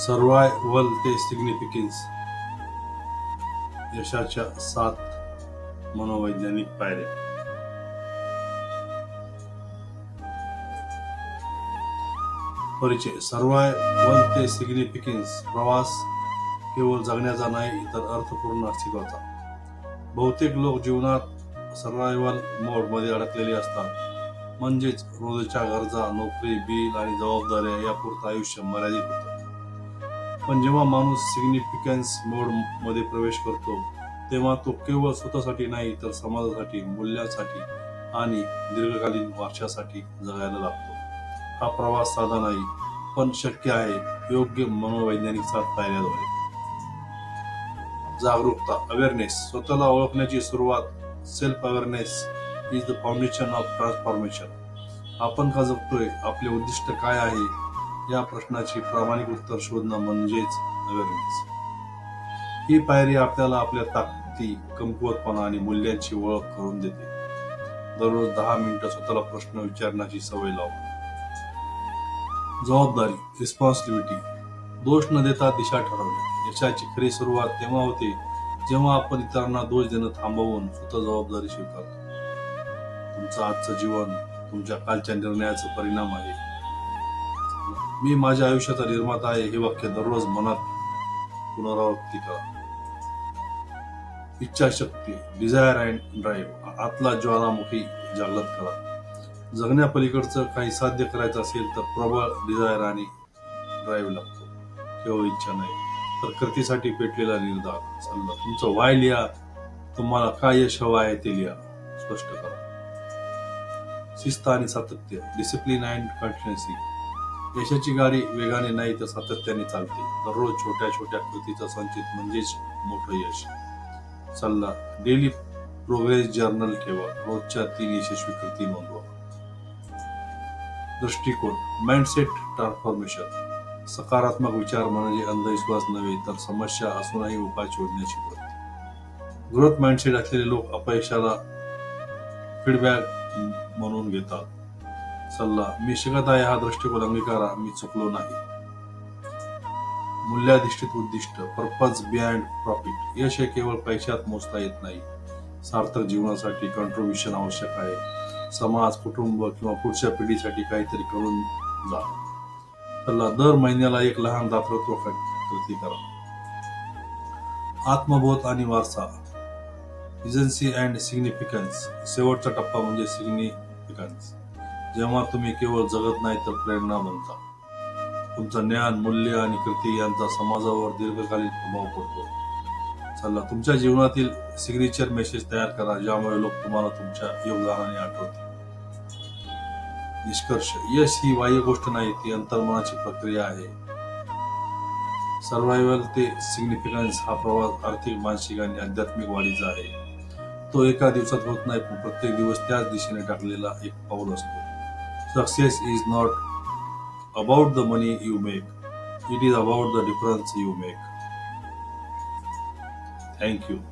Survival ते significance यशाच्या सात मनोवैज्ञानिक पायऱ्या. परिचय. सर्वायवल ते सिग्निफिकन्स प्रवास केवळ जगण्याचा नाही तर अर्थपूर्ण अस्तित्वाचा. बहुतेक लोक जीवनात सर्वायवल मोडमध्ये अडकलेले असतात. म्हणजेच रोजच्या गरजा नोकरी बिल आणि जबाबदाऱ्या यापुरतं आयुष्य मर्यादित होतं. पण जेव्हा माणूस सिग्निफिकन्स मोडमध्ये प्रवेश करतो तेव्हा तो केवळ स्वतःसाठी नाही तर समाजासाठी मूल्यासाठी आणि दीर्घकालीन वारशासाठी जगायला लागतो. हा प्रवास साधा नाही पण शक्य आहे योग्य मनोवैज्ञानिक सात पायऱ्याद्वारे जागरूकता अवेअरनेस स्वतःला ओळखण्याची सुरुवात self awareness is the foundation of transformation आपण का जगतोय? आपले उद्दिष्ट काय आहे? या प्रश्नाची प्रामाणिक उत्तर शोधणं म्हणजेच अवेअरनेस. ही पायरी आपल्याला आपल्या ताकदी कमकुवतपणा आणि मूल्यांची ओळख करून देते. दररोज दहा मिनिटं स्वतःला प्रश्न विचारण्याची सवय लावा. जबाबदारी रिस्पॉन्सिबिलिटी दोष न देता दिशा ठरवणे. यशाची खरी सुरुवात तेव्हा होते जेव्हा आपण इतरांना दोष देणं थांबवून स्वतः जबाबदारी स्वीकारतो. तुमचं आजचं जीवन तुमच्या कालच्या निर्णयाचा परिणाम आहे. मी माझ्या आयुष्याचा निर्माता आहे हे वाक्य दररोज मनात पुनरावृत्ती करा. इच्छाशक्ती डिझायर अँड ड्राईव्ह आतला ज्वालामुखी जागृत करा. जगण्यापलीकडचं काही साध्य करायचं असेल तर प्रबळ डिझायर आणि ड्राईव्ह लागतो. केवळ इच्छा नाही तर कृतीसाठी पेटलेला निर्धार. सल्ला तुमचं वाय लिहा तुम्हाला काय यश हवं आहे ते लिहा स्पष्ट करा. शिस्त आणि सातत्य डिसिप्लिन अँड कॉन्फिडन्सी यशाची गाडी वेगाने नाही तर सातत्याने चालते. दररोज छोट्या छोट्या कृतीचा संचित म्हणजेच मोठं यश. सल्ला डेली प्रोग्रेस जर्नल ठेवा. रोजच्या तीन यशस्वी कृती नोंदवा. दृष्टिकोन माइंडसेट ट्रान्सफॉर्मेशन सकारात्मक विचार म्हणजे अंधविश्वास नव्हे तर समस्या असूनही उपाय शोधण्याची वृत्ती ग्रोथ माइंडसेट असलेले लोक अपयशाला फीडबॅक म्हणून घेतात. सल्ला मी शिकत आहे हा दृष्टिकोन अंगीकारा मी चुकलो नाही. मूल्याधिष्ठित उद्दिष्ट पर्पज बियाँड प्रॉफिट. यश हे केवळ पैशात मोजता येत नाही. सार्थक जीवनासाठी कंट्रीब्युशन आवश्यक आहे. समाज कुटुंब किंवा पुढच्या पिढीसाठी काहीतरी करून जा. सल्ला दर महिन्याला एक लहान दातृत्व कृती करा. आत्मबोध आणि वारसा. एजन्सी अँड सिग्निफिकन्स शेवटचा टप्पा म्हणजे सिग्निफिकन्स जेव्हा तुम्ही केवळ जगत नाही तर प्रेरणा बनता. तुमचं ज्ञान मूल्य आणि कृती यांचा समाजावर दीर्घकालीन प्रभाव पडतो. चला तुमच्या जीवनातील सिग्नेचर मेसेज तयार करा ज्यामुळे लोक तुम्हाला तुमच्या योगदानाने आठवतील. निष्कर्ष यश ही बाह्य गोष्ट नाही ती अंतर्मनाची प्रक्रिया आहे. सर्वायवल ते सिग्निफिकन्स हा प्रवास आर्थिक मानसिक आणि आध्यात्मिक वाढीचा आहे. तो एका दिवसात होत नाही पण प्रत्येक दिवस त्याच दिशेने टाकलेला एक पाऊल असतो. Success is not about the money you make, it is about the difference you make. Thank you.